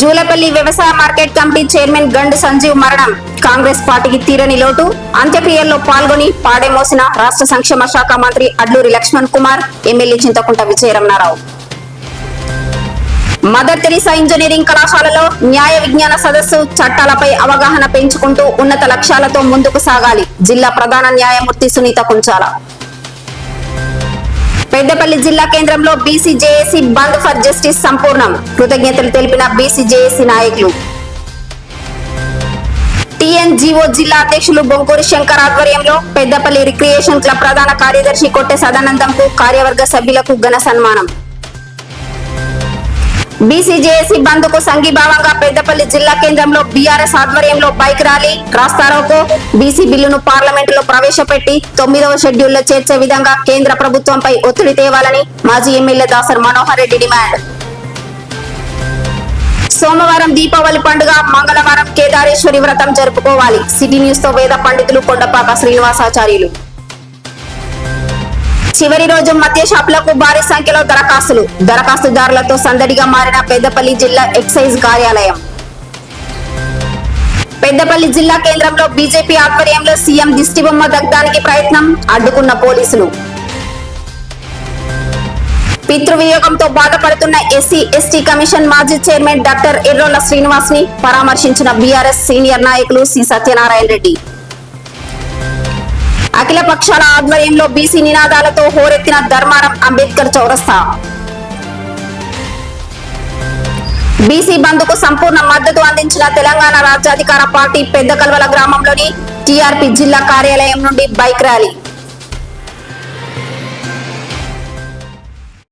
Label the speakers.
Speaker 1: జూలపల్లి వ్యవసాయ market committee chairman గండు సంజీవ్ మరణం. కాంగ్రెస్ పార్టీకి తీరని లోటు. అంత్యక్రియల్లో పాల్గొని పాడేమోసిన రాష్ట్ర సంక్షేమ శాఖ మంత్రి Adluri Lakshman Kumar MLA Chintakunta Vijayaramanarao. Mother Teresa engineering కళాశాలలో న్యాయ విజ్ఞాన సదస్సు చట్టాలపై అవగాహన పెంచుకుంటూ ఉన్నత లక్ష్యాలతో ముందుకు సాగాలి. జిల్లా ప్రధాన న్యాయమూర్తి సునీత కుంచాల. పెద్దపల్లి జిల్లా కేంద్రంలో బీసీజేఏసీ బంద్ ఫర్ జస్టిస్ సంపూర్ణం. కృతజ్ఞతలు తెలిపిన బీసీజేఏసీ నాయకులు. టీఎన్జీఓ జిల్లా అధ్యక్షులు బొంకూరి శంకర్ ఆధ్వర్యంలో పెద్దపల్లి రిక్రియేషన్ క్లబ్ ప్రధాన కార్యదర్శి కొట్టె సదానందంకు కార్యవర్గ సభ్యులకు ఘన సన్మానం. బీసీజేఏసీ బంద్కు సంఘీభావంగా పెద్దపల్లి జిల్లా కేంద్రంలో బీఆర్ఎస్ ఆధ్వర్యంలో బైక్ ర్యాలీ. రాస్తారోకో బీసీ బిల్లును పార్లమెంటులో ప్రవేశపెట్టి తొమ్మిదవ షెడ్యూల్లో చేర్చే విధంగా కేంద్ర ప్రభుత్వంపై ఒత్తిడి తేవాలని మాజీ ఎమ్మెల్యే దాసర్ మనోహర్ రెడ్డి డిమాండ్. సోమవారం దీపావళి పండుగ మంగళవారం కేదారేశ్వరి వ్రతం జరుపుకోవాలి. సిటీ న్యూస్తో వేద పండితులు కొండపాక శ్రీనివాసాచార్యులు. చివరి రోజు మద్య షాపులకు భారీ సంఖ్యలో దరఖాస్తులు. దరఖాస్తుదారులతో సందడిగా మారిన పెద్దపల్లి జిల్లా ఎక్సైజ్ కార్యాలయం. పెద్దపల్లి జిల్లా కేంద్రంలో బీజేపీ ఆధ్వర్యంలో సీఎం దిష్టిబొమ్మ దగ్ధానికి ప్రయత్నం అడ్డుకున్న పోలీసులు. పితృవియోగంతో బాధపడుతున్న ఎస్సీ ఎస్టీ కమిషన్ మాజీ చైర్మన్ డాక్టర్ ఎర్రోల శ్రీనివాస్ని పరామర్శించిన బీఆర్ఎస్ సీనియర్ నాయకులు సి. సత్యనారాయణ రెడ్డి. అఖిల పక్షాల ఆధ్వర్యంలో బీసీ నినాదాలతో హోరెత్తిన ధర్మారం అంబేద్కర్ చౌరస్తా. బీసీ బంద్కు సంపూర్ణ మద్దతు అందించిన తెలంగాణ రాజ్యాధికార పార్టీ పెద్ద కల్వల గ్రామంలోని టీఆర్పీ జిల్లా కార్యాలయం నుండి బైక్ ర్యాలీ.